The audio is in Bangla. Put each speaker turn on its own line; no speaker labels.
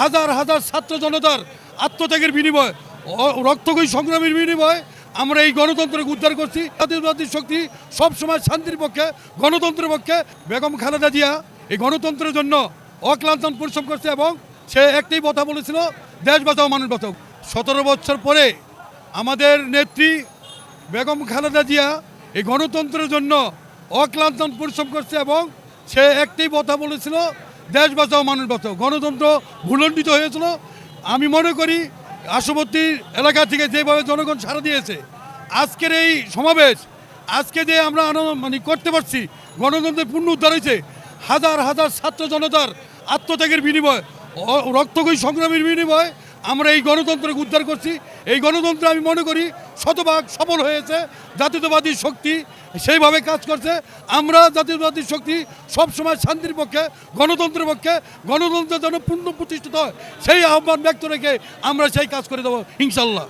হাজার হাজার ছাত্র জনতার আত্মত্যাগের বিনিময় রক্তকয়ী সংগ্রামের বিনিময় আমরা এই গণতন্ত্রকে উদ্ধার করছি। জাতীয়তাবাদী শক্তি সবসময় শান্তির পক্ষে, গণতন্ত্রের পক্ষে। বেগম খালেদা জিয়া এই গণতন্ত্রের জন্য অক্লান্ত পরিশ্রম করছে এবং সে একটাই কথা বলেছিল, দেশ বাঁচাও, মানুষ বাঁচাও। সতেরো বছর পরে আমাদের নেত্রী বেগম খালেদা জিয়া এই গণতন্ত্রের জন্য অক্লান্ত পরিশ্রম করছে এবং সে একটাই কথা বলেছিল দেশ বাঁচাও, মানুষ বাঁচাও। গণতন্ত্র ভুলণ্ডিত হয়েছিল। আমি মনে করি আশুবর্তী এলাকা থেকে যেভাবে জনগণ সারা দিয়েছে, আজকের এই সমাবেশ, আজকে যে আমরা মানে করতে পারছি গণতন্ত্রের পূর্ণ উদ্ধার হয়েছে, হাজার হাজার ছাত্র জনতার আত্মত্যাগের বিনিময় রক্তকয়ী সংগ্রামের বিনিময় আমরা এই গণতন্ত্রকে উদ্ধার করছি। এই গণতন্ত্র আমি মনে করি শতভাগ সফল হয়েছে। জাতীয়তাবাদী শক্তি সেইভাবে কাজ করছে। আমরা জাতীয়তাবাদী শক্তি সবসময় শান্তির পক্ষে, গণতন্ত্রের পক্ষে, গণতন্ত্রের যেন পূর্ণ প্রতিষ্ঠিত হয়। সেই আহ্বান ব্যক্ত রেখে আমরা সেই কাজ করে দেবো, ইনশাল্লাহ।